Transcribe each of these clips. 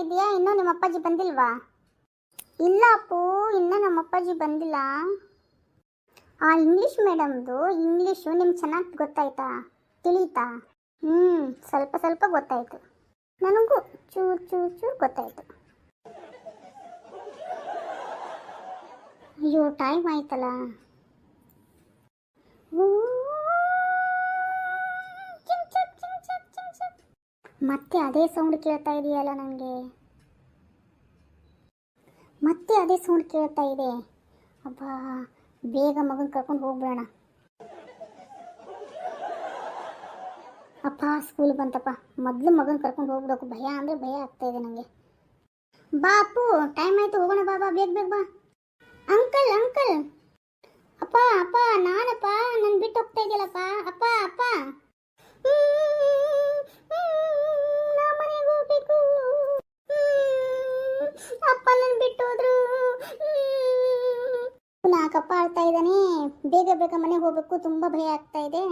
ಇದೆಯಾ ಇನ್ನೂ ನಿಮ್ಮ ಅಪ್ಪಾಜಿ ಬಂದಿಲ್ವಾ? ಇಲ್ಲ ಅಪ್ಪು, ಇನ್ನೂ ನಮ್ಮ ಅಪ್ಪಾಜಿ ಬಂದಿಲ್ಲ. ಆ ಇಂಗ್ಲೀಷ್ ಮೇಡಮ್ದು ಇಂಗ್ಲೀಷು ನಿಮ್ಗೆ ಚೆನ್ನಾಗಿ ಗೊತ್ತಾಯ್ತಾ? ತಿಳಿತಾ? ಹ್ಞೂ ಸ್ವಲ್ಪ ಸ್ವಲ್ಪ ಗೊತ್ತಾಯ್ತು. ನನಗೂ ಚೂರು ಚೂರು ಚೂರು ಗೊತ್ತಾಯ್ತು. ಅಯ್ಯೋ ಟೈಮ್ ಆಯ್ತಲ್ಲ. ಮತ್ತೆ ಅದೇ ಸೌಂಡ್ ಕೇಳ್ತಾ ಇದೆಯಲ್ಲ ನನಗೆ ಮತ್ತೆ ಅದೇ ಸೌಂಡ್ ಕೇಳ್ತಾ ಇದೆ. ಅಬ್ಬಾ, ಬೇಗ ಮಗನ ಕರ್ಕೊಂಡು ಹೋಗ್ಬೇಡ ಅಪ್ಪ ಸ್ಕೂಲ್ ಬಂತಪ್ಪ. ಮೊದಲು ಮಗನ ಕರ್ಕೊಂಡು ಹೋಗ್ಬಿಡೋಕು ಭಯ ಅಂದರೆ ಭಯ ಆಗ್ತಾ ಇದೆ ನನಗೆ ಬಾ ಟೈಮ್ ಆಯ್ತು, ಹೋಗೋಣ ಬಾಬಾ ಬೇಗ ಬೇಗ ಬಾ. Uncle uncle. ಅಪ್ಪ ಅಪ್ಪ, ನಾನಪ್ಪ, ನನ್ ಬಿಟ್ಟು ಹೋಗ್ತಾ ಇದೆಯಲ್ಲಪ್ಪ. ಅಪ್ಪ ಅಪ್ಪ ಹ್ಮ್, ಹ್ಮ್, ನಾ ಮನೆಗೆ ಹೋಗ್ಬೇಕು ಹ್ಮ್, ಅಪ್ಪ ನನ್ ಬಿಟ್ಟು ಹೋದ್ರು ಹ್ಮ್. ನಾಕಪ್ಪ ಆಡ್ತಾ ಇದ್ದಾನೆ. ಬೇಗ ಬೇಗ ಮನೆಗೆ ಹೋಗ್ಬೇಕು. ತುಂಬಾ ಭಯ ಆಗ್ತಾ ಇದೆ.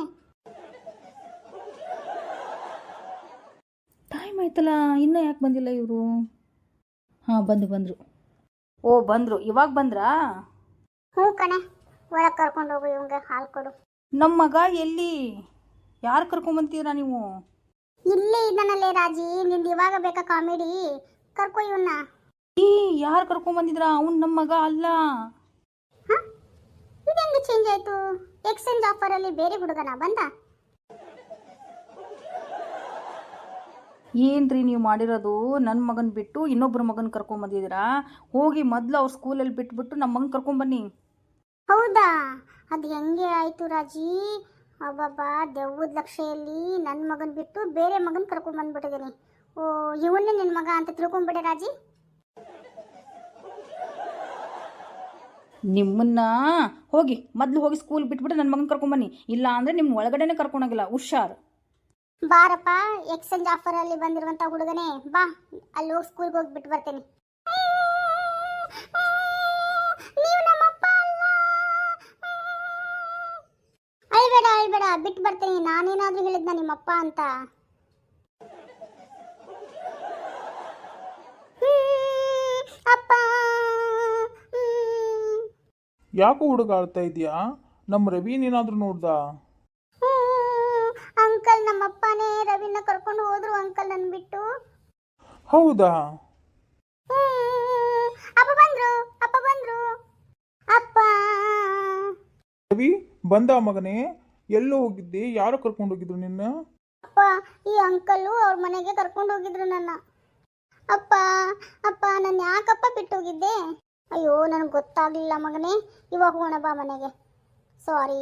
ಟೈಮ್ ಆಯ್ತಲ್ಲ ಇನ್ನೂ ಯಾಕೆ ಬಂದಿಲ್ಲ ಇವರು? ಹಾಂ ಬಂದು ಬಂದರು. ಓ ಬಂದರು. ಇವಾಗ ಬಂದ್ರಾ? ಹ್ಞೂ ಕಣೆ. ಒಳಗೆ ಕರ್ಕೊಂಡು ಹೋಗು ಇವಂಗೆ ಹಾಲು ಕೊಡು. ನಮ್ಮ ಮಗ ಎಲ್ಲಿ? ಯಾರು ಕರ್ಕೊಂಬಂತೀರಾ ನೀವು? ಇಲ್ಲೇ ಇದ್ದಾನಲ್ಲೇ ರಾಜಿ. ನಿಂದು ಇವಾಗ ಬೇಕಾ ಕಾಮಿಡಿ? ಕರ್ಕೊ ಇವನ್ನ ಈ ಯಾರು ಕರ್ಕೊಂಬಂದಿದ್ರಾ ಅವ್ನು ನಮ್ಮ ಮಗ ಅಲ್ಲ. ಚೇಂಜ್ ಆಯ್ತು. ಎಕ್ಸ್ಚೇಂಜ್ ಆಫರಲ್ಲಿ ಬೇರೆ ಹುಡುಗನ? ಬಂದ? ಏನ್ರಿ ನೀವು ಮಾಡಿರೋದು? ನನ್ನ ಮಗನ ಬಿಟ್ಟು ಇನ್ನೊಬ್ಬರ ಮಗನ ಕರ್ಕೊಂಬಂದಿದ್ದೀರಾ ಹೋಗಿ ಮೊದಲು ಅವ್ರ ಸ್ಕೂಲಲ್ಲಿ ಬಿಟ್ಬಿಟ್ಟು ನಮ್ಮ ಮಗನ ಕರ್ಕೊಂಬನ್ನಿ ಹೌದಾ? ಅದು ಹೆಂಗೆ ಆಯ್ತು ರಾಜಿ? ಅಬ್ಬಬ್ಬಾ ದೆವ್ವದ ಲಕ್ಷೆಯಲ್ಲಿ ನನ್ನ ಮಗನ್ ಬಿಟ್ಟು ಬೇರೆ ಮಗನ್ ಕರ್ಕೊಂಡ್ ಬಂದ್ಬಿಟ್ಟಿದೀನಿ ಓ ಇವನ್ನೇ ನಿನ್ನ ಮಗ ಅಂತ ತಿಳ್ಕೊಂಬಿಟ್ಟೆ ರಾಜಿ? ನಿಮ್ಮನ್ನ ಹೋಗಿ, ಮೊದಲು ಹೋಗಿ ಸ್ಕೂಲ್ ಬಿಟ್ಬಿಟ್ಟು ನನ್ನ ಮಗನ ಕರ್ಕೊಂಬನ್ನಿ ಇಲ್ಲ ಅಂದರೆ ನಿಮ್ಮ ಒಳಗಡೆನೆ ಕರ್ಕೊಂಡೋಗಿಲ್ಲ ಹುಷಾರ್. ಬಾರಪ್ಪ ಎಕ್ಸ್ಚೇಂಜ್ ಅಲ್ಲಿ ಬಂದಿರುವಂತ ಹುಡುಗನೇ, ಬಾ, ಅಲ್ಲಿ ಹೋಗಿ ಸ್ಕೂಲ್ಗೆ ಹೋಗಿ ಬಿಟ್ಟು ಬರ್ತೇನೆ. ಬಿಟ್ಟು ಬರ್ತೀನಿ. ನಾನೇನಾದ್ರೂ ಹೇಳಿದ್ನ ನಿಮ್ಮಪ್ಪ ಅಂತ ಹ್ಮ್, ಅಪ್ಪ ಹ್ಮ್. ಯಾಕೋ ಹುಡುಗ ಆಡ್ತಾ ಇದೆಯಾ ನಮ್ಮ ರವಿನೇನಾದ್ರೂ ನೋಡ್ದ? ಅಂಕಲ್ ನಮ್ಮಪ್ಪನೇ ರವಿನ ಕರ್ಕೊಂಡು ಹೋದ್ರು ಅಂಕಲ್ ನನ್ ಬಿಟ್ಟು ಹೌದಾ? ಹ್ಮ್, ಅಪ್ಪ ಬಂದ್ರು ಅಪ್ಪ ಬಂದ್ರು. ಅಪ್ಪ. ರವಿ ಬಂದ ಮಗನೇ? ಎಲ್ಲೋ ಹೋಗಿದ್ದೆ? ಯಾರು ಕರ್ಕೊಂಡು ಹೋಗಿದ್ರು ನಿನ್ನ? ಅಪ್ಪ ಈ ಅಂಕಲ್ಲು ಅವ್ರ ಮನೆಗೆ ಕರ್ಕೊಂಡು ಹೋಗಿದ್ರು ನನ್ನ. ಅಪ್ಪ ಅಪ್ಪ ನಾನು ಯಾಕಪ್ಪ ಬಿಟ್ಟು ಹೋಗಿದ್ದೆ ಅಯ್ಯೋ ನನಗೆ ಗೊತ್ತಾಗ್ಲಿಲ್ಲ ಮಗನೇ. ಇವಾಗ ಹೋಗೋಣ ಬಾ ಮನೆಗೆ. ಸಾರಿ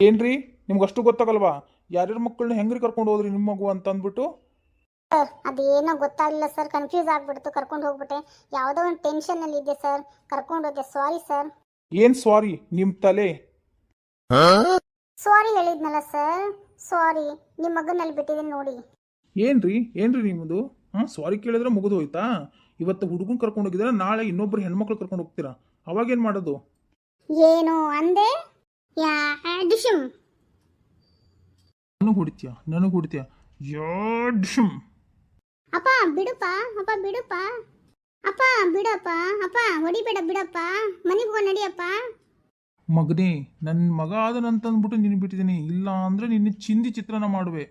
ಏನ್ರಿ? ನಿಮ್ಗೆ ಅಷ್ಟು ಗೊತ್ತಾಗಲ್ವಾ? ಯಾರ್ಯಾರ ಮಕ್ಕಳನ್ನ ಹೆಂಗ್ರಿ ಕರ್ಕೊಂಡು ಹೋದ್ರಿ ನಿಮ್ಮ ಮಗು ಅಂತ ಅಂದ್ಬಿಟ್ಟು ಸರ್ ಅದೇನೋ ಗೊತ್ತಾಗ್ಲಿಲ್ಲ ಸರ್ ಕನ್ಫ್ಯೂಸ್ ಆಗ್ಬಿಡ್ತು ಕರ್ಕೊಂಡು ಹೋಗ್ಬಿಟ್ಟೆ. ಯಾವುದೋ ಒಂದು ಟೆನ್ಷನಲ್ಲಿ ಇದ್ದೆ ಸರ್ ಕರ್ಕೊಂಡು ಹೋದೆ. ಸಾರಿ ಸರ್ ಏನ್ ಸಾರಿ ನಿಮ್ ತಲೆ. ಸಾರಿ ಹೇಳಿದ್ನಲ್ಲ ಸರ್ ಸಾರಿ ನಿಮ್ಮ ಮಗನಲ್ಲಿ ಬಿಟ್ಟಿದ್ದೀನಿ ನೋಡಿ. ಏನ್ರಿ? ಏನ್ರಿ ನಿಮ್ಮದು ಹಾ ಸಾರಿ ಕೇಳಿದ್ರೆ ಮುಗಿದು ಹೋಯ್ತಾ? ಇವತ್ತು ಹುಡುಗನ್ ಕರ್ಕೊಂಡು ಹೋಗಿದ್ರೆ ನಾಳೆ ಇನ್ನೊಬ್ರು ಹೆಣ್ಮಕ್ಳು ಕರ್ಕೊಂಡು ಹೋಗ್ತೀರಾ? ಅವಾಗ ಏನ್ ಮಾಡೋದು? ಏನು ಅಂದೆ? ದಿಶು ನನಗೆ ಹೊಡಿತೀಯ? ನನಗೆ ಹೊಡಿತೀಯ? ಯಾಡ್ಶಮ್ ಅಪ್ಪ ಬಿಡುಪ್ಪ ಅಪ್ಪ ಬಿಡುಪ್ಪ. ಅಪ್ಪ ಬಿಡಪ್ಪ ಅಪ್ಪ ಹೊಡಿಬೇಡ ಬಿಡಪ್ಪ. ಮನೆಗೆ ಹೋಗಿ ನಡಿಯಪ್ಪ. ಮಗನೇ ನನ್ನ ಮಗ ಆದ ಅಂದ್ಬಿಟ್ಟು ನಿನ್ನ ಬಿಟ್ಟಿದ್ದೀನಿ. ಇಲ್ಲ ಅಂದ್ರೆ ನಿನ್ನ ಚಿಂದಿ ಚಿತ್ರನ ಮಾಡುವೆ.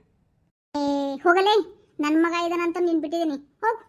ಏ ಹೋಗಲೇ. ನನ್ನ ಮಗ ಇದಾನಂತ ನಿನ್ ಬಿಟ್ಟಿದ್ದೀನಿ. ಹೋಗು.